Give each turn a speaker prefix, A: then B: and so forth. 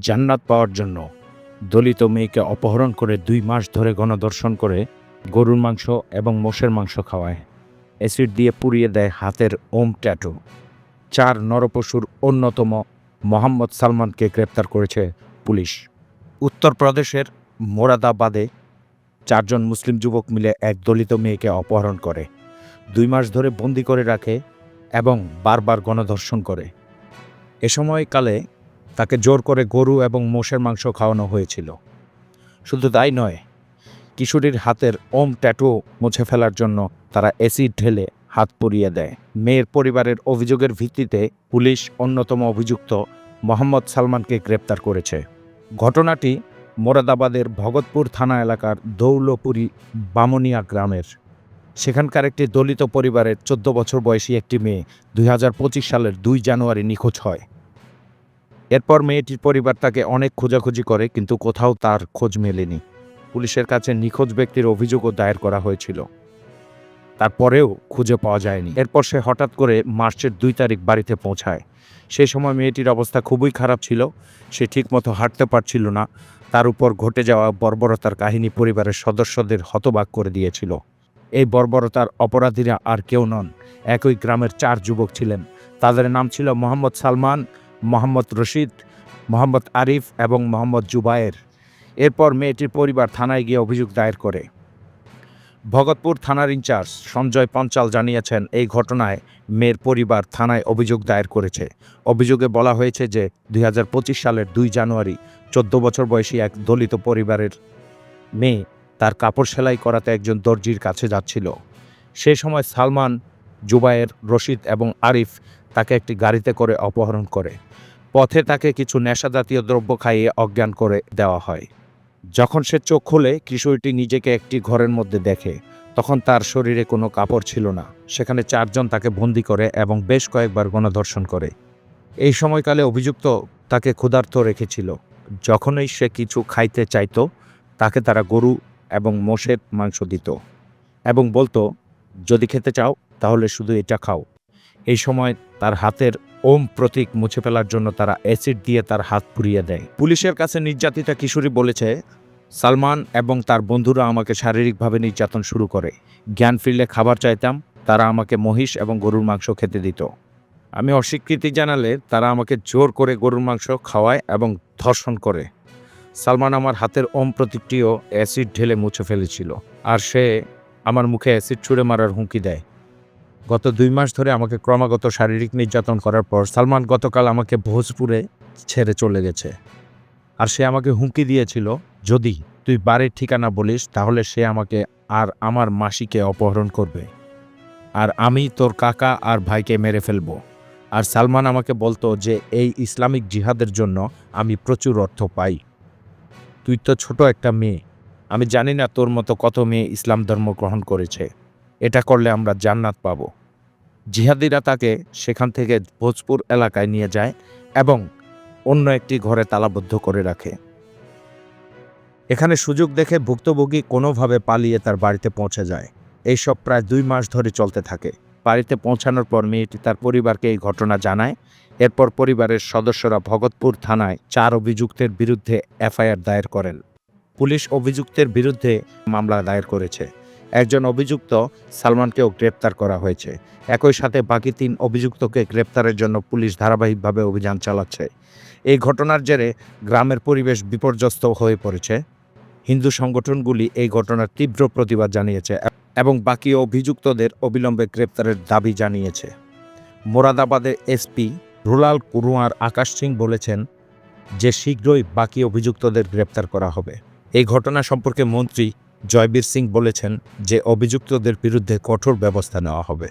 A: জান্নাত পাওয়ার জন্য। দলিত মেয়েকে অপহরণ করে দুই মাস ধরে গণদর্শন করে গরুর মাংস এবং মোষের মাংস খাওয়ায়। অ্যাসিড দিয়ে পুড়িয়ে দেয় হাতের ওম ট্যাটু। চার নরপশুর অন্যতম মোহাম্মদ সালমানকে গ্রেপ্তার করেছে পুলিশ। উত্তরপ্রদেশের মোরাদাবাদে চারজন মুসলিম যুবক মিলে এক দলিত মেয়েকে অপহরণ করে। দুই মাস ধরে বন্দি করে রাখে এবং বারবার গণধর্ষণ করে। এ সময়কালে তাকে জোর করে গরু এবং মোষের মাংস খাওয়ানো হয়েছিল। শুধু তাই নয়, কিশোরীর হাতের ওম ট্যাটু মুছে ফেলার জন্য তারা অ্যাসিড ঢেলে হাত পুড়িয়ে দেয়। মেয়ের পরিবারের অভিযোগের ভিত্তিতে পুলিশ অন্যতম অভিযুক্ত মোহাম্মদ সালমানকে গ্রেপ্তার করেছে। ঘটনাটি মোরাদাবাদের ভগতপুর থানা এলাকার দৌলপুরি বামনিয়া গ্রামের। সেখানকার একটি দলিত পরিবারের চোদ্দ বছর বয়সী একটি মেয়ে দুই হাজার পঁচিশ সালের দুই জানুয়ারি নিখোঁজ হয়। এরপর মেয়েটির পরিবার তাকে অনেক খোঁজাখুঁজি করে, কিন্তু কোথাও তার খোঁজ মেলেনি। পুলিশের কাছে নিখোঁজ ব্যক্তির অভিযোগও দায়ের করা হয়েছিল। তারপরেও খুঁজে পাওয়া যায়নি। এরপর সে হঠাৎ করে মার্চের দুই তারিখ বাড়িতে পৌঁছায়। সেই সময় মেয়েটির অবস্থা খুবই খারাপ ছিল। সে ঠিকমতো হাঁটতে পারছিল না। তার উপর ঘটে যাওয়া বর্বরতার কাহিনী পরিবারের সদস্যদের হতবাক করে দিয়েছিল। এই বর্বরতার অপরাধীরা আর কেউ নন। একই গ্রামের চার যুবক ছিলেন। তাদের নাম ছিল মোহাম্মদ সালমান মোহাম্মদ রশিদ, মোহাম্মদ আরিফ এবং মোহাম্মদ জুবায়ের। এরপর মেয়েটির পরিবার থানায় গিয়ে অভিযোগ দায়ের করে। ভগতপুর থানার ইনচার্জ সঞ্জয় পঞ্চাল জানিয়েছেন, এই ঘটনায় মেয়ের পরিবার থানায় অভিযোগ দায়ের করেছে। অভিযোগে বলা হয়েছে যে, দুই হাজার পঁচিশ সালের দুই জানুয়ারি চোদ্দ বছর বয়সী এক দলিত পরিবারের মেয়ে তার কাপড় সেলাই করাতে একজন দর্জির কাছে যাচ্ছিল। সে সময় সালমান, জুবায়ের, রশিদ এবং আরিফ তাকে একটি গাড়িতে করে অপহরণ করে। পথে তাকে কিছু নেশাজাতীয় দ্রব্য খাইয়ে অজ্ঞান করে দেওয়া হয়। যখন সে চোখ খোলে কিশোরীটি নিজেকে একটি ঘরের মধ্যে দেখে, তখন তার শরীরে কোনো কাপড় ছিল না। সেখানে চারজন তাকে বন্দি করে এবং বেশ কয়েকবার গণধর্ষণ করে। এই সময়কালে অভিযুক্ত তাকে ক্ষুধার্ত রেখেছিল। যখনই সে কিছু খাইতে চাইতো, তাকে তারা গরু এবং মোষের মাংস দিত এবং বলতো, যদি খেতে চাও, তাহলে শুধু এটা খাও। এই সময় তার হাতের ওম প্রতীক মুছে ফেলার জন্য তারা অ্যাসিড দিয়ে তার হাত পুড়িয়ে দেয়। পুলিশের কাছে নির্যাতিতা কিশোরী বলেছে, সালমান এবং তার বন্ধুরা আমাকে শারীরিকভাবে নির্যাতন শুরু করে। জ্ঞান ফিরলে খাবার চাইতাম, তারা আমাকে মহিষ এবং গরুর মাংস খেতে দিত। আমি অস্বীকৃতি জানালে তারা আমাকে জোর করে গরুর মাংস খাওয়ায় এবং ধর্ষণ করে। সালমান আমার হাতের ওম প্রতীকটিও অ্যাসিড ঢেলে মুছে ফেলেছিল, আর সে আমার মুখে অ্যাসিড ছুঁড়ে মারার হুমকি দেয়। গত দুই মাস ধরে আমাকে ক্রমাগত শারীরিক নির্যাতন করার পর সালমান গতকাল আমাকে ভোজপুরে ছেড়ে চলে গেছে। আর সে আমাকে হুমকি দিয়েছিল, যদি তুই বাড়ির ঠিকানা বলিস, তাহলে সে আমাকে আর আমার মাসিকে অপহরণ করবে। আর আমি তোর কাকা আর ভাইকে মেরে ফেলব। আর সালমান আমাকে বলতো যে, এই ইসলামিক জিহাদের জন্য আমি প্রচুর অর্থ পাই। তুই তো ছোট একটা মেয়ে। আমি জানি না তোর মতো কত মেয়ে ইসলাম ধর্ম গ্রহণ করেছে। এটা করলে আমরা জান্নাত পাব। জিহাদিরা তাকে সেখান থেকে ভোজপুর এলাকায় নিয়ে যায় এবং অন্য একটি ঘরে তালাবদ্ধ করে রাখে। এখানে সুযোগ দেখে ভুক্তভোগী কোনোভাবে পালিয়ে তার বাড়িতে পৌঁছে যায়। এইসব প্রায় দুই মাস ধরে চলতে থাকে। বাড়িতে পৌঁছানোর পর মেয়েটি তার পরিবারকে এই ঘটনা জানায়। এরপর পরিবারের সদস্যরা ভগতপুর থানায় চার অভিযুক্তের বিরুদ্ধে এফআইআর দায়ের করেন। পুলিশ অভিযুক্তের বিরুদ্ধে মামলা দায়ের করেছে। একজন অভিযুক্ত সালমানকেও গ্রেপ্তার করা হয়েছে। একই সাথে বাকি তিন অভিযুক্তকে গ্রেপ্তারের জন্য পুলিশ ধারাবাহিকভাবে অভিযান চালাচ্ছে। এই ঘটনার জেরে গ্রামের পরিবেশ বিপর্যস্ত হয়ে পড়েছে। হিন্দু সংগঠনগুলি এই ঘটনার তীব্র প্রতিবাদ জানিয়েছে এবং বাকি অভিযুক্তদের অবিলম্বে গ্রেপ্তারের দাবি জানিয়েছে। মোরাদাবাদের এসপি রুলাল কুরুয়ার আকাশ সিং বলেছেন যে শীঘ্রই বাকি অভিযুক্তদের গ্রেপ্তার করা হবে। এই ঘটনা সম্পর্কে মন্ত্রী জয়বীর সিং বলেছেন যে অভিযুক্তদের বিরুদ্ধে কঠোর ব্যবস্থা নেওয়া হবে।